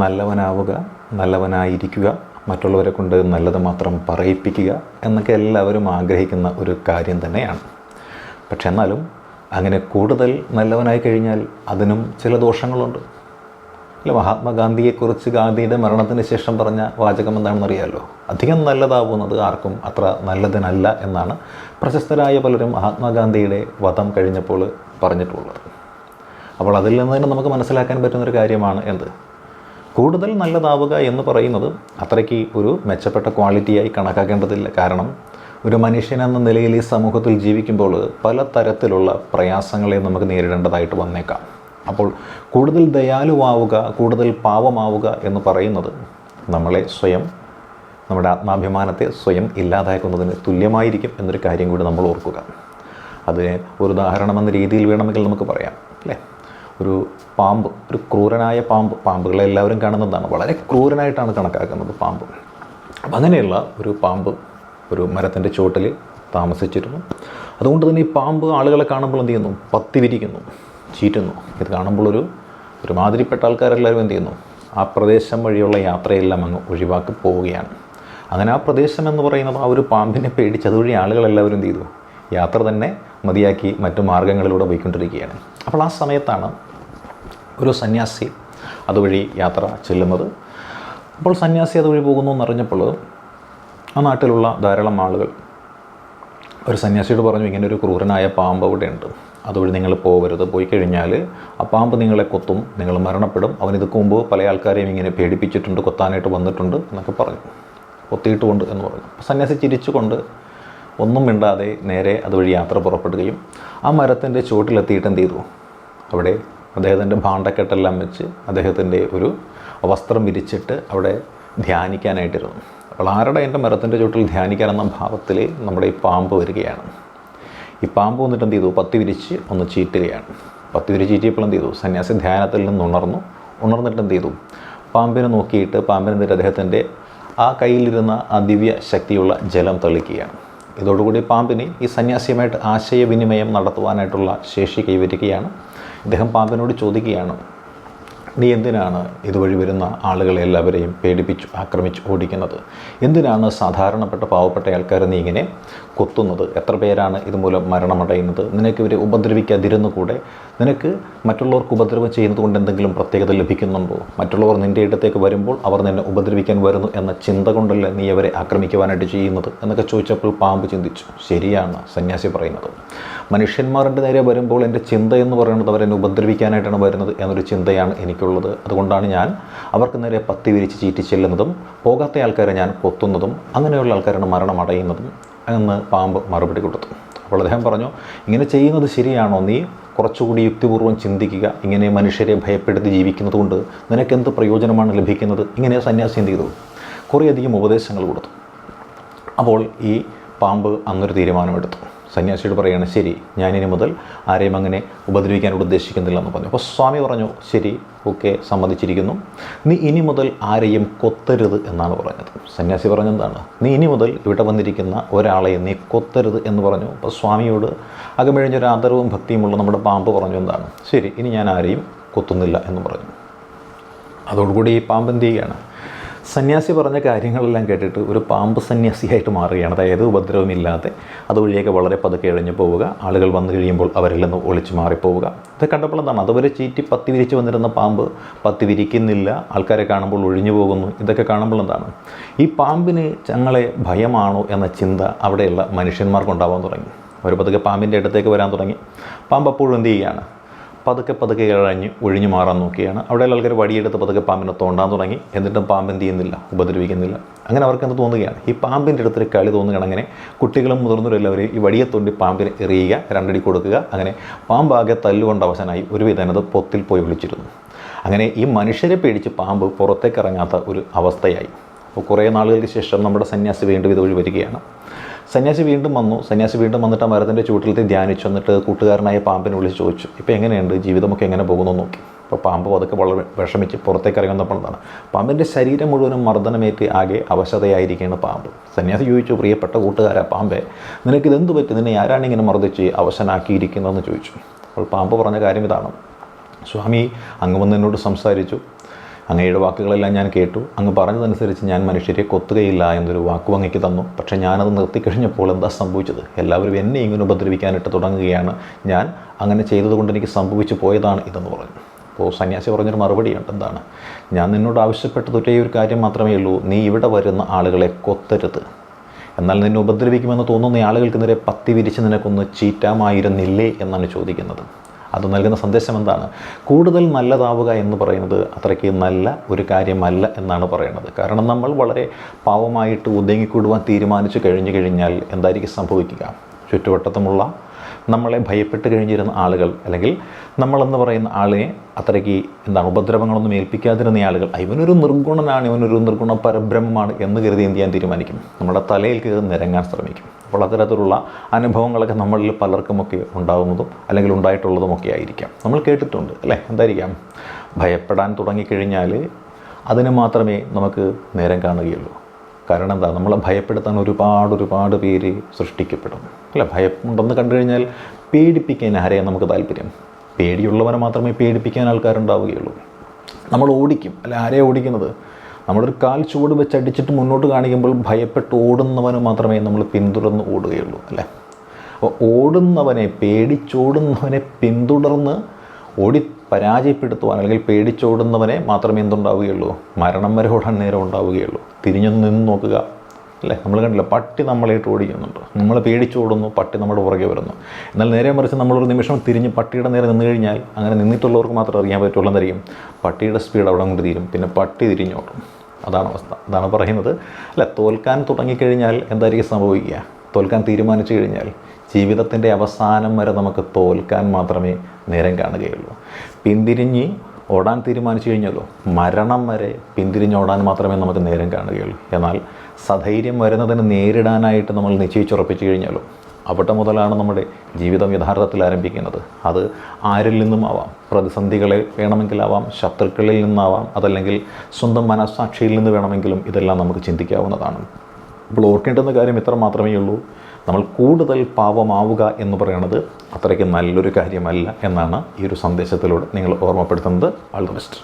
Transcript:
നല്ലവനാവുക നല്ലവനായിരിക്കുക മറ്റുള്ളവരെ കൊണ്ട് നല്ലത് മാത്രം പറയിപ്പിക്കുക എന്നൊക്കെ എല്ലാവരും ആഗ്രഹിക്കുന്ന ഒരു കാര്യം തന്നെയാണ്. പക്ഷെ എന്നാലും അങ്ങനെ കൂടുതൽ നല്ലവനായി കഴിഞ്ഞാൽ അതിനും ചില ദോഷങ്ങളുണ്ട്. അല്ല മഹാത്മാഗാന്ധിയെക്കുറിച്ച് ഗാന്ധിയുടെ മരണത്തിന് ശേഷം പറഞ്ഞ വാചകം എന്താണെന്ന് അറിയാമല്ലോ അധികം നല്ലതാവുന്നത് ആർക്കും അത്ര നല്ലതിനല്ല എന്നാണ് പ്രശസ്തരായ പലരും മഹാത്മാഗാന്ധിയുടെ വധം കഴിഞ്ഞപ്പോൾ പറഞ്ഞിട്ടുള്ളത്. അപ്പോൾ അതിൽ നിന്ന് തന്നെ നമുക്ക് മനസ്സിലാക്കാൻ പറ്റുന്നൊരു കാര്യമാണ് എന്ത്? കൂടുതൽ നല്ലതാവുക എന്ന് പറയുന്നത് അത്രയ്ക്ക് ഒരു മെച്ചപ്പെട്ട ക്വാളിറ്റിയായി കണക്കാക്കേണ്ടതില്ല. കാരണം ഒരു മനുഷ്യൻ എന്ന നിലയിൽ ഈ സമൂഹത്തിൽ ജീവിക്കുമ്പോൾ പല തരത്തിലുള്ള പ്രയാസങ്ങളെ നമുക്ക് നേരിടേണ്ടതായിട്ട് വന്നേക്കാം. അപ്പോൾ കൂടുതൽ ദയാലുവാവുക കൂടുതൽ പാവമാവുക എന്ന് പറയുന്നത് നമ്മളെ സ്വയം നമ്മുടെ ആത്മാഭിമാനത്തെ സ്വയം ഇല്ലാതാക്കുന്നതിന് തുല്യമായിരിക്കും എന്നൊരു കാര്യം കൂടി നമ്മൾ ഓർക്കുക. അതിന് ഒരു ഉദാഹരണം എന്ന രീതിയിൽ വേണമെങ്കിൽ നമുക്ക് പറയാം. ഒരു പാമ്പ് ഒരു ക്രൂരനായ പാമ്പ്. പാമ്പുകളെ എല്ലാവരും കാണുന്നതാണ്. വളരെ ക്രൂരനായിട്ടാണ് കണക്കാക്കുന്നത് പാമ്പ്. അപ്പം അങ്ങനെയുള്ള ഒരു പാമ്പ് ഒരു മരത്തിന്റെ ചുവട്ടിൽ താമസിച്ചിരുന്നു. അതുകൊണ്ട് തന്നെ ഈ പാമ്പ് ആളുകളെ കാണുമ്പോൾ എന്ത് ചെയ്യുന്നു? പത്തി വിരിക്കുന്നു ചീറ്റുന്നു. ഇത് കാണുമ്പോൾ ഒരു ഒരുമാതിരിപ്പെട്ട ആൾക്കാരെല്ലാവരും എന്ത് ചെയ്യുന്നു? ആ പ്രദേശം വഴിയുള്ള യാത്രയെല്ലാം അങ്ങ് ഒഴിവാക്കി പോവുകയാണ്. അങ്ങനെ ആ പ്രദേശം എന്ന് പറയുന്നത് ആ ഒരു പാമ്പിനെ പേടിച്ച് അതുവഴി ആളുകളെല്ലാവരും എന്ത് ചെയ്തു? യാത്ര തന്നെ മതിയാക്കി മറ്റു മാർഗങ്ങളിലൂടെ പോയിക്കൊണ്ടിരിക്കുകയാണ്. അപ്പോൾ ആ സമയത്താണ് ഒരു സന്യാസി അതുവഴി യാത്ര ചെല്ലുന്നത്. അപ്പോൾ സന്യാസി അതുവഴി പോകുന്നു എന്നറിഞ്ഞപ്പോൾ ആ നാട്ടിലുള്ള ധാരാളം ആളുകൾ ഒരു സന്യാസിയോട് പറഞ്ഞു ഇങ്ങനെ ഒരു ക്രൂരനായ പാമ്പ് അവിടെ ഉണ്ട് അതുവഴി നിങ്ങൾ പോകരുത് പോയി കഴിഞ്ഞാൽ ആ പാമ്പ് നിങ്ങളെ കൊത്തും നിങ്ങൾ മരണപ്പെടും. അവൻ ഇതൊക്കെ മുമ്പ് പല ആൾക്കാരെയും ഇങ്ങനെ പേടിപ്പിച്ചിട്ടുണ്ട് കൊത്താനായിട്ട് വന്നിട്ടുണ്ട് എന്നൊക്കെ പറഞ്ഞു. കൊത്തിയിട്ടുകൊണ്ട് എന്ന് പറഞ്ഞു. സന്യാസി ചിരിച്ചുകൊണ്ട് ഒന്നും മിണ്ടാതെ നേരെ അതുവഴി യാത്ര പുറപ്പെടുകയും ആ മരത്തിന്റെ ചുവട്ടിലെത്തിയിട്ട് എന്ത് ചെയ്തു? അവിടെ അദ്ദേഹത്തിന്റെ ഭാണ്ഡക്കെട്ടെല്ലാം വെച്ച് അദ്ദേഹത്തിന്റെ ഒരു വസ്ത്രം വിരിച്ചിട്ട് അവിടെ ധ്യാനിക്കാനായിട്ടിരുന്നു. അപ്പോൾ ആരുടെ എന്റെ മരത്തിന്റെ ചുവട്ടിൽ ധ്യാനിക്കാനെന്ന ഭാവത്തിൽ നമ്മുടെ ഈ പാമ്പ് വരികയാണ്. ഈ പാമ്പ് വന്നിട്ട് എന്ത് ചെയ്തു? പത്തി വിരിച്ച് ഒന്ന് ചീറ്റുകയാണ്. പത്തി വിരിച്ച് ചീറ്റിയപ്പോൾ എന്ത് ചെയ്തു? സന്യാസി ധ്യാനത്തിൽ നിന്ന് ഉണർന്നു. ഉണർന്നിട്ട് എന്ത് ചെയ്തു? പാമ്പിനെ നോക്കിയിട്ട് പാമ്പിനെന്തിട്ട് അദ്ദേഹത്തിന്റെ ആ കയ്യിലിരുന്ന ആ ദിവ്യ ശക്തിയുള്ള ജലം തളിക്കുകയാണ്. ഇതോടുകൂടി പാമ്പിന് ഈ സന്യാസിയുമായിട്ട് ആശയവിനിമയം നടത്തുവാനായിട്ടുള്ള ശേഷി കൈവരിക്കുകയാണ്. ഇദ്ദേഹം പാമ്പിനോട് ചോദിക്കുകയാണ് നീ എന്തിനാണ് ഇതുവഴി വരുന്ന ആളുകളെ എല്ലാവരെയും പേടിപ്പിച്ചു ആക്രമിച്ച് ഓടിക്കുന്നത്? എന്തിനാണ് സാധാരണപ്പെട്ട പാവപ്പെട്ട ആൾക്കാരെ നീ ഇങ്ങനെ കൊത്തുന്നത്? എത്ര പേരാണ് ഇതുമൂലം മരണമടയുന്നത്? നിനക്ക് ഇവരെ ഉപദ്രവിക്കാതിരുന്നു കൂടെ നിനക്ക് മറ്റുള്ളവർക്ക് ഉപദ്രവം ചെയ്യുന്നത് കൊണ്ട് എന്തെങ്കിലും പ്രത്യേകത ലഭിക്കുന്നുണ്ടോ? മറ്റുള്ളവർ നിന്റെ ഇടത്തേക്ക് വരുമ്പോൾ അവർ നിന്നെ ഉപദ്രവിക്കാൻ വരുന്നു എന്ന ചിന്ത കൊണ്ടല്ലേ നീ അവരെ ആക്രമിക്കുവാനായിട്ട് ചെയ്യുന്നത്? എന്നൊക്കെ ചോദിച്ചപ്പോൾ പാമ്പ് ചിന്തിച്ചു. ശരിയാണ് സന്യാസി പറയുന്നത്. മനുഷ്യന്മാരുടെ നേരെ വരുമ്പോൾ എന്റെ ചിന്ത എന്ന് പറയുന്നത് അവരെന്നെ ഉപദ്രവിക്കാനായിട്ടാണ് വരുന്നത് എന്നൊരു ചിന്തയാണ് എനിക്കുള്ളത്. അതുകൊണ്ടാണ് ഞാൻ അവർക്ക് നേരെ പത്തി വിരിച്ച് ചീറ്റി ചെല്ലുന്നതും പോകാത്ത ആൾക്കാരെ ഞാൻ കൊത്തുന്നതും അങ്ങനെയുള്ള ആൾക്കാരാണ് മരണം അടയുന്നതും എന്ന് പാമ്പ് മറുപടി കൊടുത്തു. അപ്പോൾ അദ്ദേഹം പറഞ്ഞു ഇങ്ങനെ ചെയ്യുന്നത് ശരിയാണോ? നീ കുറച്ചുകൂടി യുക്തിപൂർവം ചിന്തിക്കുക. ഇങ്ങനെ മനുഷ്യരെ ഭയപ്പെടുത്തി ജീവിക്കുന്നത് കൊണ്ട് നിനക്കെന്ത് പ്രയോജനമാണ് ലഭിക്കുന്നത്? ഇങ്ങനെ സന്യാസി എന്ത് ചെയ്തു. കുറേയധികം ഉപദേശങ്ങൾ കൊടുത്തു. അപ്പോൾ ഈ പാമ്പ് അന്നൊരു തീരുമാനമെടുത്തു. സന്യാസിയോട് പറയുകയാണ് ശരി ഞാനിനി മുതൽ ആരെയും അങ്ങനെ ഉപദ്രവിക്കാനോട് ഉദ്ദേശിക്കുന്നില്ല എന്ന് പറഞ്ഞു. അപ്പോൾ സ്വാമി പറഞ്ഞു ശരി ഓക്കെ സമ്മതിച്ചിരിക്കുന്നു. നീ ഇനി മുതൽ ആരെയും കൊത്തരുത് എന്നാണ് പറഞ്ഞത്. സന്യാസി പറഞ്ഞെന്താണ് നീ ഇനി മുതൽ ഇവിടെ വന്നിരിക്കുന്ന ഒരാളെ നീ കൊത്തരുത് എന്ന് പറഞ്ഞു. അപ്പോൾ സ്വാമിയോട് അകമിഴിഞ്ഞൊരു ആദരവും ഭക്തിയുമുള്ള നമ്മുടെ പാമ്പ് പറഞ്ഞു എന്താണ്? ശരി ഇനി ഞാൻ ആരെയും കൊത്തുന്നില്ല എന്ന് പറഞ്ഞു. അതോടുകൂടി ഈ പാമ്പ് എന്ത് ചെയ്യുകയാണ്? സന്യാസി പറഞ്ഞ കാര്യങ്ങളെല്ലാം കേട്ടിട്ട് ഒരു പാമ്പ് സന്യാസിയായിട്ട് മാറുകയാണ്. അതായത് ഉപദ്രവമില്ലാതെ അതുവഴിയൊക്കെ വളരെ പതുക്കെ ഇഴഞ്ഞു പോവുക. ആളുകൾ വന്നു കഴിയുമ്പോൾ അവരിൽ നിന്ന് ഒളിച്ചു മാറിപ്പോവുക. ഇത് കണ്ടപ്പോൾ എന്താണ്? അതുവരെ ചീറ്റി പത്തി വിരിച്ച് വന്നിരുന്ന പാമ്പ് പത്തി വിരിക്കുന്നില്ല. ആൾക്കാരെ കാണുമ്പോൾ ഒഴിഞ്ഞു പോകുന്നു. ഇതൊക്കെ കാണുമ്പോൾ എന്താണ്? ഈ പാമ്പിന് ഞങ്ങളെ ഭയമാണോ എന്ന ചിന്ത അവിടെയുള്ള മനുഷ്യന്മാർക്കുണ്ടാവാൻ തുടങ്ങി. അവർ പതുക്കെ പാമ്പിന്റെ അടുത്തേക്ക് വരാൻ തുടങ്ങി. പാമ്പ് അപ്പോഴും എന്ത് ചെയ്യുകയാണ്? പതുക്കെ പതുക്കെ ഇഴഞ്ഞ് ഒഴിഞ്ഞു മാറാൻ നോക്കിയാണ്. അവിടെയുള്ള ആൾക്കാർ വടിയെടുത്ത് പതുക്കെ പാമ്പിനെ തോണ്ടാൻ തുടങ്ങി. എന്നിട്ടും പാമ്പ് എന്ത് ചെയ്യുന്നില്ല ഉപദ്രവിക്കുന്നില്ല. അങ്ങനെ അവർക്ക് എന്ത് തോന്നുകയാണ്? ഈ പാമ്പിന്റെ അടുത്തൊരു കളി തോന്നുകയാണ് അങ്ങനെ കുട്ടികളും മുതിർന്നവരും എല്ലാവരും ഈ വടിയെ തോണ്ടി പാമ്പിനെ എറിയുക രണ്ടടി കൊടുക്കുക. അങ്ങനെ പാമ്പാകെ തല്ലുകൊണ്ട് അവസാനമായി ഒരു വിധനത് പൊത്തിൽ പോയി വിളിച്ചിരുന്നു. അങ്ങനെ ഈ മനുഷ്യരെ പേടിച്ച് പാമ്പ് പുറത്തേക്ക് ഇറങ്ങാത്ത ഒരു അവസ്ഥയായി. അപ്പോൾ കുറേ നാളുകൾക്ക് ശേഷം നമ്മുടെ സന്യാസി വീണ്ടും ഇതുവഴി വരികയാണ്. സന്യാസി വീണ്ടും വന്നു. സന്യാസി വീണ്ടും വന്നിട്ട് ആ മരത്തിന്റെ ചൂട്ടിലത്തെ ധ്യാനിച്ചു. എന്നിട്ട് കൂട്ടുകാരനായ പാമ്പിനെ വിളിച്ച് ചോദിച്ചു ഇപ്പോൾ എങ്ങനെയുണ്ട്? ജീവിതമൊക്കെ എങ്ങനെ പോകുന്നു? നോക്കി. അപ്പോൾ പാമ്പ് അതൊക്കെ വളരെ വിഷമിച്ച് പുറത്തേക്ക് ഇറങ്ങി വന്നപ്പോഴാണ് പാമ്പിന്റെ ശരീരം മുഴുവനും മർദ്ദനമേറ്റ് ആകെ അവശതയായിരിക്കുകയാണ് പാമ്പ്. സന്യാസി ചോദിച്ചു പ്രിയപ്പെട്ട കൂട്ടുകാരാ പാമ്പേ നിനക്കിതെന്ത് പറ്റി? നിന്നെ ആരാണ് ഇങ്ങനെ മർദ്ദിച്ച് അവശനാക്കിയിരിക്കുന്നതെന്ന് ചോദിച്ചു. അപ്പോൾ പാമ്പ് പറഞ്ഞ കാര്യം ഇതാണ്. സ്വാമി അങ്ങ് വന്ന് എന്നോട് സംസാരിച്ചു. അങ്ങയുടെ വാക്കുകളെല്ലാം ഞാൻ കേട്ടു. അങ്ങ് പറഞ്ഞതനുസരിച്ച് ഞാൻ മനുഷ്യരെ കൊത്തുകയില്ല എന്നൊരു വാക്കു അങ്ങയ്ക്ക് തന്നു. പക്ഷേ ഞാനത് നിർത്തിക്കഴിഞ്ഞപ്പോൾ എന്താ സംഭവിച്ചത്? എല്ലാവരും എന്നെ ഇങ്ങനെ ഉപദ്രവിക്കാനിട്ട് തുടങ്ങുകയാണ്. ഞാൻ അങ്ങനെ ചെയ്തതുകൊണ്ട് എനിക്ക് സംഭവിച്ചു പോയതാണ് ഇതെന്ന് പറഞ്ഞു. അപ്പോൾ സന്യാസി പറഞ്ഞൊരു മറുപടിയുണ്ട്. എന്താണ്? ഞാൻ നിന്നോട് ആവശ്യപ്പെട്ടത് ഒരേ ഒരു കാര്യം മാത്രമേ ഉള്ളൂ. നീ ഇവിടെ വരുന്ന ആളുകളെ കൊത്തരുത്. എന്നാൽ നിന്നെ ഉപദ്രവിക്കുമെന്ന് തോന്നുന്ന ആളുകൾക്ക് നേരെ പത്തി വിരിച്ച് നിനക്കൊന്ന് ചീറ്റാമായിരുന്നില്ലേ എന്നാണ് ചോദിക്കുന്നത്. അത് നൽകുന്ന സന്ദേശം എന്താണ്? കൂടുതൽ നല്ലതാവുക എന്ന് പറയുന്നത് അത്രയ്ക്ക് നല്ല ഒരു കാര്യമല്ല എന്നാണ് പറയുന്നത് കാരണം നമ്മൾ വളരെ പാവമായിട്ട് ഒതുങ്ങിക്കൂടുവാൻ തീരുമാനിച്ചു കഴിഞ്ഞു കഴിഞ്ഞാൽ എന്തായിരിക്കും സംഭവിക്കുക? ചുറ്റുവട്ടത്തുമുള്ള നമ്മളെ ഭയപ്പെട്ട് കഴിഞ്ഞിരുന്ന ആളുകൾ അല്ലെങ്കിൽ നമ്മളെന്ന് പറയുന്ന ആളിനെ അത്രയ്ക്ക് എന്താണ് ഉപദ്രവങ്ങളൊന്നും ഏൽപ്പിക്കാതിരുന്ന ആളുകൾ "ആ, ഇവനൊരു നിർഗുണനാണ് ഇവനൊരു നിർഗുണ പരബ്രഹ്മമാണ് എന്ന് കരുതി എന്ത് ചെയ്യാൻ തീരുമാനിക്കും? നമ്മുടെ തലയിൽ കയറി നിരങ്ങാൻ ശ്രമിക്കും. അപ്പോൾ അത്തരത്തിലുള്ള അനുഭവങ്ങളൊക്കെ നമ്മളിൽ പലർക്കുമൊക്കെ ഉണ്ടാകുന്നതും അല്ലെങ്കിൽ ഉണ്ടായിട്ടുള്ളതുമൊക്കെ ആയിരിക്കാം. നമ്മൾ കേട്ടിട്ടുണ്ട് അല്ലേ? എന്തായിരിക്കാം? ഭയപ്പെടാൻ തുടങ്ങിക്കഴിഞ്ഞാൽ അതിന് മാത്രമേ നമുക്ക് നേരം കാണുകയുള്ളൂ. കാരണം എന്താ? നമ്മളെ ഭയപ്പെടുത്താൻ ഒരുപാട് ഒരുപാട് പേര് സൃഷ്ടിക്കപ്പെടും അല്ല? ഭയം ഉണ്ടെന്ന് കണ്ടു കഴിഞ്ഞാൽ പേടിപ്പിക്കാൻ ആരെയാണ് നമുക്ക് താല്പര്യം? പേടിയുള്ളവനെ മാത്രമേ പേടിപ്പിക്കാൻ ആൾക്കാരുണ്ടാവുകയുള്ളൂ. നമ്മൾ ഓടിക്കും. അല്ല ആരെയാണ് ഓടിക്കുന്നത്? നമ്മളൊരു കാൽ ചുവട് വെച്ച് അടിച്ചിട്ട് മുന്നോട്ട് കാണിക്കുമ്പോൾ ഭയപ്പെട്ട് ഓടുന്നവന് മാത്രമേ നമ്മൾ പിന്തുടർന്ന് ഓടുകയുള്ളൂ. അല്ലേ? അപ്പോൾ ഓടുന്നവനെ പേടിച്ചോടുന്നവനെ പിന്തുടർന്ന് ഓടി പരാജയപ്പെടുത്തുവാൻ അല്ലെങ്കിൽ പേടിച്ചോടുന്നവനെ മാത്രമേ എന്തുണ്ടാവുകയുള്ളൂ. മരണം വരെ ഓടാൻ നേരം ഉണ്ടാവുകയുള്ളൂ. തിരിഞ്ഞു നിന്ന് നോക്കുക. അല്ലേ? നമ്മൾ കണ്ടില്ല പട്ടി നമ്മളായിട്ട് ഓടിക്കുന്നുണ്ട്. നമ്മൾ പേടിച്ചോടുന്നു പട്ടി നമ്മുടെ പുറകെ വരുന്നു. എന്നാൽ നേരെ മറിച്ച് നമ്മളൊരു നിമിഷം തിരിഞ്ഞ് പട്ടിയുടെ നേരെ നിന്ന് കഴിഞ്ഞാൽ അങ്ങനെ നിന്നിട്ടുള്ളവർക്ക് മാത്രം അറിയാൻ പറ്റുള്ളൂ. എന്നറിയും പട്ടിയുടെ സ്പീഡ് അവിടെ കൊണ്ട് തീരും. പിന്നെ പട്ടി തിരിഞ്ഞോടും. അതാണ് അവസ്ഥ. അതാണ് പറയുന്നത്. അല്ല തോൽക്കാൻ തുടങ്ങിക്കഴിഞ്ഞാൽ എന്തായിരിക്കും സംഭവിക്കുക? തോൽക്കാൻ തീരുമാനിച്ചു കഴിഞ്ഞാൽ ജീവിതത്തിന്റെ അവസാനം വരെ നമുക്ക് തോൽക്കാൻ മാത്രമേ നേരം കാണുകയുള്ളൂ. പിന്തിരിഞ്ഞ് ഓടാൻ തീരുമാനിച്ചു കഴിഞ്ഞല്ലോ. മരണം വരെ പിന്തിരിഞ്ഞോടാൻ മാത്രമേ നമുക്ക് നേരം കാണുകയുള്ളൂ. എന്നാൽ സധൈര്യം വരുന്നതിന് നേരിടാനായിട്ട് നമ്മൾ നിശ്ചയിച്ചുറപ്പിച്ചു കഴിഞ്ഞല്ലോ. അവിടെ മുതലാണ് നമ്മുടെ ജീവിതം യഥാർത്ഥത്തിൽ ആരംഭിക്കുന്നത്. അത് ആരിൽ നിന്നും ആവാം? പ്രതിസന്ധികളെ വേണമെങ്കിലാവാം ശത്രുക്കളിൽ നിന്നാവാം അതല്ലെങ്കിൽ സ്വന്തം മനസ്സാക്ഷിയിൽ നിന്ന് വേണമെങ്കിലും ഇതെല്ലാം നമുക്ക് ചിന്തിക്കാവുന്നതാണ്. അപ്പോൾ ഓർക്കേണ്ടുന്ന കാര്യം ഇത്ര മാത്രമേ ഉള്ളൂ. നമ്മൾ കൂടുതൽ പാവമാവുക എന്ന് പറയുന്നത് അത്രയ്ക്ക് നല്ലൊരു കാര്യമല്ല എന്നാണ് ഈ ഒരു സന്ദേശത്തിലൂടെ നിങ്ങൾ ഓർമ്മപ്പെടുത്തുന്നത്. All the best